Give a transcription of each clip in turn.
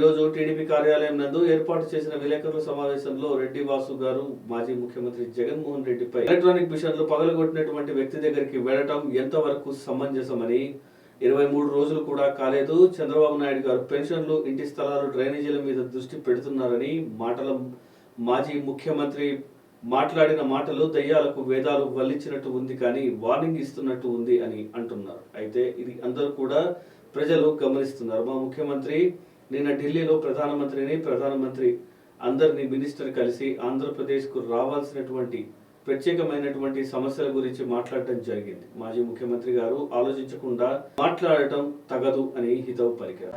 ఈరోజు టీడీపీ కార్యాలయం నందు ఏర్పాటు చేసిన విలేకరుల సమావేశంలో రెడ్డి వాసు గారు మాజీ ముఖ్యమంత్రి జగన్మోహన్ రెడ్డిపై ఎలక్ట్రానిక్ మిషన్లు పగలగొట్టినటువంటి వ్యక్తి దగ్గరికి వెళ్ళటం ఎంతవరకు సమంజసమని ఇరవై మూడు రోజులు కూడా కాలేదు. చంద్రబాబు నాయుడు గారు పెన్షన్లు ఇంటి స్థలాలు డ్రైనేజీల మీద దృష్టి పెడుతున్నారని మాటల మాజీ ముఖ్యమంత్రి మాట్లాడిన మాటలు దయ్యాలకు వేదాలు వల్లించినట్టు ఉంది కానీ వార్నింగ్ ఇస్తున్నట్టు ఉంది అని అంటున్నారు. అయితే ఇది అందరూ కూడా ప్రజలు గమనిస్తున్నారు. మా ముఖ్యమంత్రి నిన్న ఢిల్లీలో ప్రధానమంత్రిని ప్రధానమంత్రి అందరినీ మినిస్టర్ కలిసి ఆంధ్రప్రదేశ్కు రావాల్సినటువంటి ప్రత్యేకమైనటువంటి సమస్యల గురించి మాట్లాడటం జరిగింది. మాజీ ముఖ్యమంత్రి గారు ఆలోచించకుండా మాట్లాడటం తగదు అని హితవు పలికారు.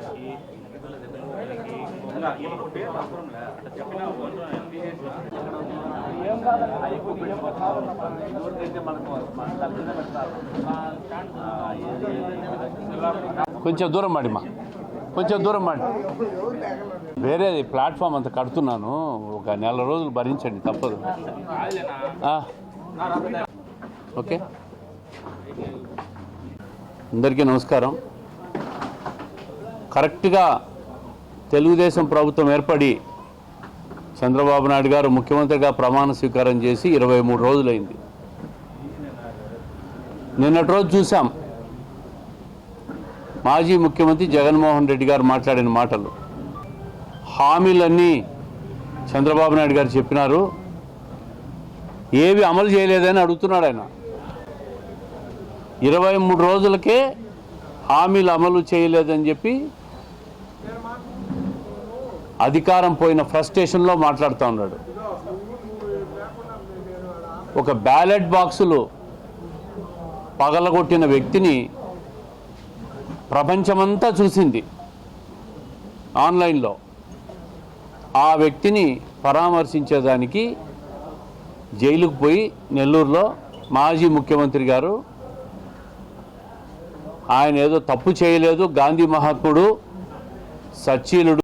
కొంచెం దూరం మాడిమా కొంచెం దూరం మాడి వేరే ప్లాట్ఫామ్ అంత కడుతున్నాను. ఒక నెల రోజులు భరించండి తప్పదు. ఓకే. అందరికీ నమస్కారం. కరెక్ట్గా తెలుగుదేశం ప్రభుత్వం ఏర్పడి చంద్రబాబు నాయుడు గారు ముఖ్యమంత్రిగా ప్రమాణ స్వీకారం చేసి ఇరవై మూడు రోజులైంది. నిన్నటి రోజు చూసాం. మాజీ ముఖ్యమంత్రి జగన్మోహన్ రెడ్డి గారు మాట్లాడిన మాటలు. హామీలన్నీ చంద్రబాబు నాయుడు గారు చెప్పినారు. ఏవి అమలు చేయలేదని అడుగుతున్నాడు ఆయన. ఇరవై మూడు రోజులకే హామీలు అమలు చేయలేదని చెప్పి అధికారం పోయిన ఫ్రస్ట్రేషన్లో మాట్లాడుతూ ఉన్నాడు. ఒక బ్యాలెట్ బాక్సులు పగలగొట్టిన వ్యక్తిని ప్రపంచమంతా చూసింది ఆన్లైన్లో. ఆ వ్యక్తిని పరామర్శించేదానికి జైలుకు పోయి నెల్లూరులో మాజీ ముఖ్యమంత్రి గారు ఆయన ఏదో తప్పు చేయలేదు గాంధీ మహాత్ముడు సచ్చీలుడు